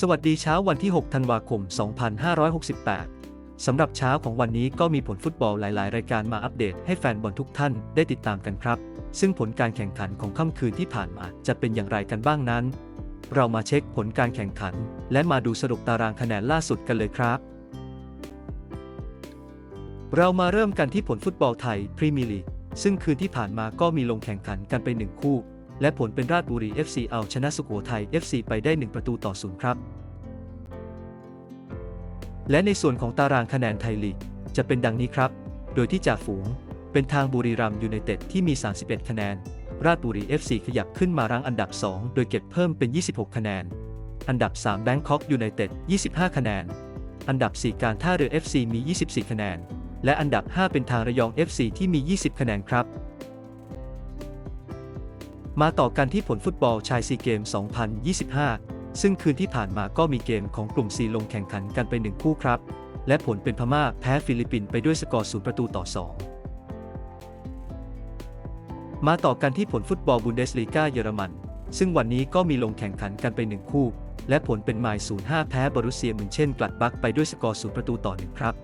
สวัสดีเช้าวันที่ 6 ธันวาคม 2568 สำหรับเช้าของวันนี้ก็มีผลฟุตบอลหลาย ๆ รายการมาอัปเดตให้แฟนบอลทุกท่านได้ติดตามกันครับ ซึ่งผลการแข่งขันของค่ำคืนที่ผ่านมาจะเป็นอย่างไรกันบ้างนั้น เรามาเช็คผลการแข่งขัน และมาดูสรุปตารางคะแนนล่าสุดกันเลยครับ เรามาเริ่มกันที่ผลฟุตบอลไทยพรีเมียร์ลีกซึ่งคืนที่ผ่านมาก็มีลงแข่งขันกันไปหนึ่งคู่ และผลเป็นราชบุรี FC เอาชนะสุโขทัย FC ไปได้ 1 ประตูต่อศูนย์ครับ และในส่วนของตารางคะแนนไทยลีกจะเป็นดังนี้ครับ โดยที่จ่าฝูงเป็นทางบุรีรัมย์ยูไนเต็ดที่มี 31 คะแนน ราชบุรี FC ขยับขึ้นมารั้งอันดับ 2 โดยเก็บเพิ่มเป็น 26 คะแนน อันดับ 3 แบงคอกยูไนเต็ด 25 คะแนน อันดับ 4 การท่าเรือ FC มี 24 คะแนน และอันดับ 5 เป็นทางระยอง FC ที่มี 20 คะแนนครับ มาต่อกันที่ผลฟุตบอลชายซีเกม 2025 ซึ่งคืนที่ผ่านมาก็มีเกมของกลุ่ม C ลงแข่งขันกันไปหนึ่งคู่ครับ และผลเป็นพม่าแพ้ฟิลิปปินส์ไปด้วยสกอร์0ประตูต่อ 2 มาต่อกันที่ผลฟุตบอลบุนเดสลีกาเยอรมัน ซึ่งวันนี้ก็มีลงแข่งขันกันไปหนึ่งคู่ และผลเป็นไมล์05 แพ้บอรุสเซียมินเช่นกลัดบักไปด้วยสกอร์0ประตูต่อ 1 ครับ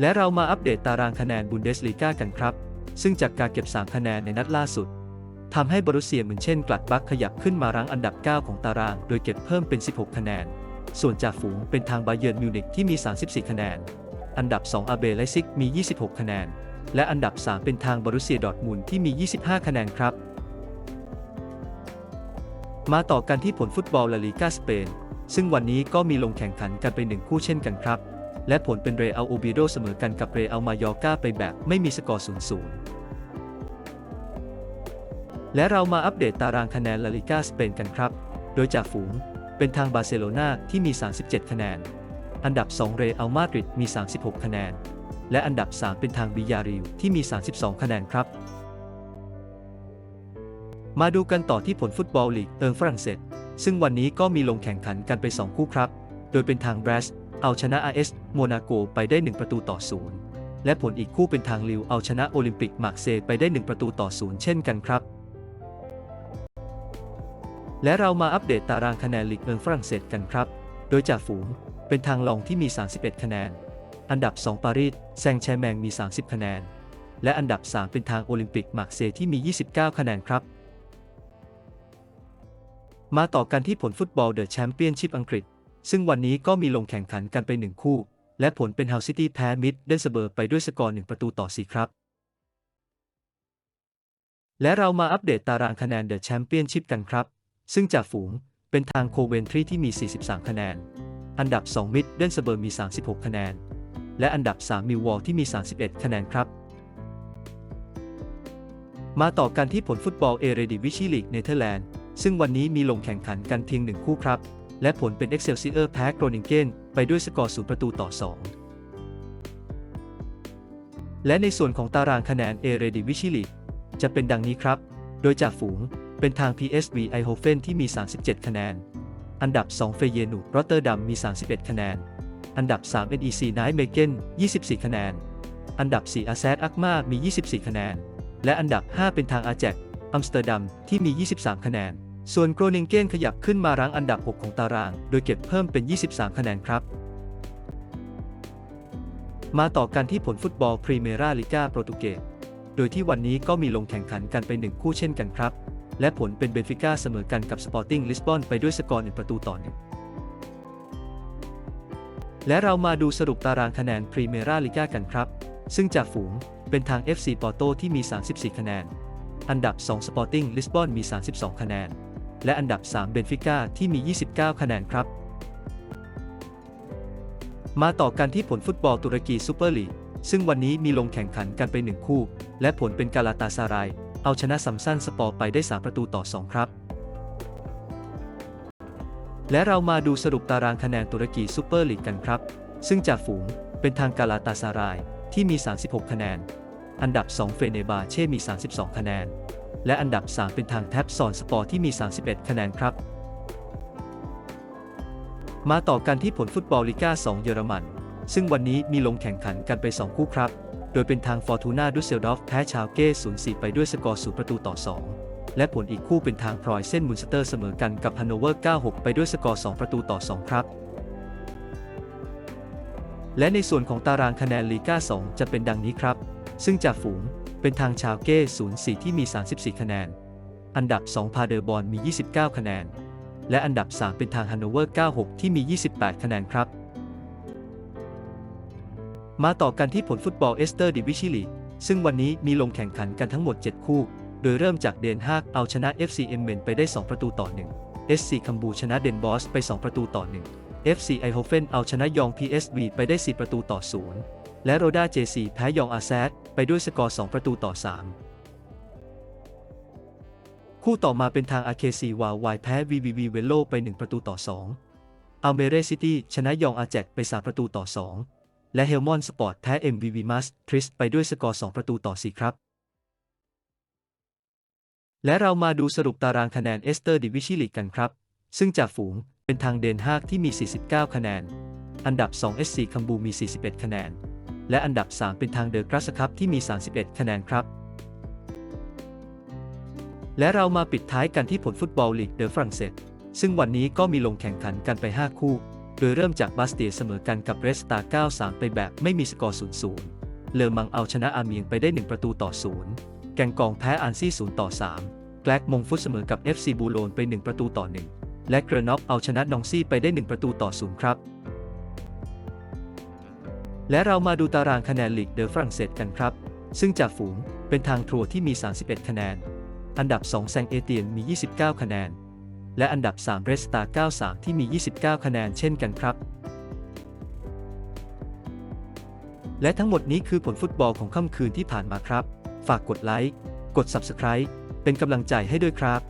และเรามาอัปเดตตารางคะแนนบุนเดสลีกากันครับ ซึ่งจากการเก็บ 3 คะแนนในนัดล่าสุดทำให้บอรุสเซียเหมินเช่นกลัดบักขยับขึ้นมารั้งอันดับ 9 ของตาราง โดยเก็บเพิ่มเป็น 16 คะแนน ส่วนจากฝูงเป็นทางบาเยิร์นมิวนิกที่มี 34 คะแนน อันดับ 2 อาเบไลซิกมี 26 คะแนน และอันดับ 3 เป็นทางบอรุสเซียดอทมุนที่มี 25 คะแนนครับ มาต่อกันที่ผลฟุตบอลลาลีกาสเปน ซึ่งวันนี้ก็มีลงแข่งขันกันไปหนึ่งคู่เช่นกันครับ และผลเป็นเรอัลโอบิโดเสมอกันกับเรอัลมายอร์กาไปแบบไม่มีสกอร์0 0และเรามาอัปเดตตารางคะแนนลาลิกาสเปนกันครับ โดยจากฝูงเป็นทางบาร์เซโลนาที่มี 37 คะแนน อันดับ 2 เรอัลมาดริดมี 36 คะแนน และอันดับ 3 เป็นทางบิยาริลที่มี 32 คะแนนครับ มาดูกันต่อที่ผลฟุตบอลลีกเอิงฝรั่งเศส ซึ่งวันนี้ก็มีลงแข่งขันกันไป 2 คู่ครับ โดยเป็นทางแบรส เอาชนะ AS โมนาโกไปได้ 1 ประตูต่อ0และผลอีกคู่เป็นทางลิวเอาชนะโอลิมปิกมาร์เซย์ไปได้ 1 ประตูต่อ0เช่นกันครับ และเรามาอัปเดตตารางคะแนนลีกเอิงฝรั่งเศสกันครับ โดยจากฝูงเป็นทางรองที่มี 31 คะแนน อันดับ 2 ปารีสแซงแชแมงมี 30 คะแนน และอันดับ 3 เป็นทางโอลิมปิกมาร์เซย์ที่มี 29 คะแนนครับมาต่อกันที่ผลฟุตบอลเดอะแชมเปี้ยนชิพอังกฤษ ซึ่งวันนี้ก็มีลงแข่งขันกันไปหนึ่งคู่ และผลเป็นเฮาซิตี้แพ้มิดเดนสเบิร์ไปด้วยสกอร์1ประตูต่อ4ครับ และเรามาอัปเดตตารางคะแนนเดอะแชมเปี้ยนชิพกันครับ ซึ่งจากฝูงเป็นทางโคเวนทรีที่มี 43 คะแนน อันดับ 2 มิดเดนสเบิร์มี 36 คะแนน และอันดับ 3 มิลวอลที่มี 31 คะแนนครับ มาต่อกันที่ผลฟุตบอลเอเรดิวิชีลีกเนเธอร์แลนด์ซึ่งวันนี้มีลงแข่งขันกันเพียงหนึ่งคู่ครับ และผลเป็นเอ็กเซลซิเออร์แพ้โกรนิงเกนไปด้วยสกอร์ 0 ประตูต่อ 2 และในส่วนของตารางคะแนนเอเรดิวิชิลีกจะเป็นดังนี้ครับ โดยจากฝูงเป็นทาง PSV e i h o f e n ที่มี 37 คะแนน อันดับ 2 เฟเยนูรอตเตอร์ดัมมี 31 คะแนน อันดับ 3 NEC n i g h t m a g e n 24 คะแนน อันดับ4 a z แซดอักมามี 24 คะแนน และอันดับ 5 เป็นทางอาแจกอัมสเตอร์ดัมที่มี 23 คะแนน ส่วนโกรนิงเกนขยับขึ้นมารั้งอันดับ 6 ของตาราง โดยเก็บเพิ่มเป็น 23 คะแนนครับ มาต่อกันที่ผลฟุตบอลพรีเมราลิกาโปรตุเกส โดยที่วันนี้ก็มีลงแข่งขันกันไปหนึ่งคู่เช่นกันครับ และผลเป็นเบนฟิก้าเสมอกันกับสปอร์ติ้งลิสบอนไปด้วยสกอร์1ประตูต่อหนึ่งและเรามาดูสรุปตารางคะแนนพรีเมราลิกากันครับ ซึ่งจากฝูงเป็นทาง FC ปอร์โตที่มี 34 คะแนน อันดับ2 Sporting Lisbon มี 32 คะแนน และอันดับ 3 เบนฟิก้าที่มี 29 คะแนนครับ มาต่อกันที่ผลฟุตบอลตุรกีซูเปอร์ลีกซึ่งวันนี้มีลงแข่งขันกันไปหนึ่งคู่ และผลเป็นกาลาตาซาราย เอาชนะซัมซันสปอร์ไปได้ 3 ประตูต่อ 2 ครับ และเรามาดูสรุปตารางคะแนนตุรกีซูเปอร์ลีกกันครับ ซึ่งจากฝูงเป็นทางกาลาตาซารายที่มี 36 คะแนน อันดับ 2 เฟเนบาเช่มี 32 คะแนน และอันดับ 3 เป็นทางแท็บซอนสปอร์ที่มี 31 คะแนนครับ มาต่อกันที่ผลฟุตบอลลีกา2 เยอรมัน ซึ่งวันนี้มีลงแข่งขันกันไป 2 คู่ครับ โดยเป็นทางฟอร์ตูนาดุสเซลดอฟแพ้ชาวเก้0-4 ไปด้วยสกอร์ 0 ประตูต่อ 2 และผลอีกคู่เป็นทางพลอยเส้นมุนสเตอร์เสมอกันกับฮันโนเวอร์ 96 ไปด้วยสกอร์ 2 ประตูต่อ 2 ครับและในส่วนของตารางคะแนนลีกา2 จะเป็นดังนี้ครับ ซึ่งจากฝูง เป็นทางชาวเก้04 ที่มี 34 คะแนน อันดับ 2 พาเดอร์บอลมี 29 คะแนน และอันดับ 3 เป็นทางฮันโนเวอร์ 96 ที่มี 28 คะแนนครับ มาต่อกันที่ผลฟุตบอลเอสเตอร์ดิวิชิลีซึ่งวันนี้มีลงแข่งขันกันทั้งหมด 7 คู่ โดยเริ่มจากเดนฮากเอาชนะ FC เอ็มเมนไปได้ 2 ประตูต่อ 1 SC คัมบูชนะเดนบอสไป 2 ประตูต่อ 1 FC ไอโฮเฟนเอาชนะยอง PSV ไปได้ 4 ประตูต่อ 0 และโรด้า JC แพ้ยองอาแซดไปด้วยสกอร์ 2 ประตูต่อ 3 คู่ต่อมาเป็นทาง RKC วาวายแพ้ VVV เวโลไป 1 ประตูต่อ 2อัลเมเรซิตี้ชนะยองอาแจกไป 3 ประตูต่อ 2 และเฮลมอนสปอร์ตแพ้ MVV มัสทริสไปด้วยสกอร์ 2 ประตูต่อ 4 ครับ และเรามาดูสรุปตารางคะแนนเอสเตอร์ดิวิชิลีกกันครับ ซึ่งจากฝูงเป็นทางเดนฮากที่มี 49 คะแนน อันดับ 2 SC คัมบูมี 41 คะแนน และอันดับ 3 เป็นทางเดอะกรัสครับที่มี 31 คะแนนครับ และเรามาปิดท้ายกันที่ผลฟุตบอลลีกเดอฝรั่งเศส ซึ่งวันนี้ก็มีลงแข่งขันกันไป 5 คู่ โดยเริ่มจากบาสเตียเสมอกันกับเรสตา 9-3 ไปแบบไม่มีสกอร์0-0 เลอมังเอาชนะอาเมียงไปได้ 1 ประตูต่อ 0 แกงกองแพ้อันซี่ 0 ต่อ 3 แกลกมงฟุตเสมอกับ FC บูโลนไป 1 ประตูต่อ 1 และเกรนอฟเอาชนะนองซี่ไปได้ 1 ประตูต่อ 0 ครับ และเรามาดูตารางคะแนนลีกเดอฝรั่งเศสกันครับ ซึ่งจากฝูงเป็นทางทัวร์ที่มี 31 คะแนน อันดับ 2 แซงเอเตียนมี 29 คะแนน และอันดับ 3 เรสตา93 ที่มี 29 คะแนนเช่นกันครับ และทั้งหมดนี้คือผลฟุตบอลของค่ำคืนที่ผ่านมาครับ ฝากกดไลค์ กด Subscribe เป็นกำลังใจให้ด้วยครับ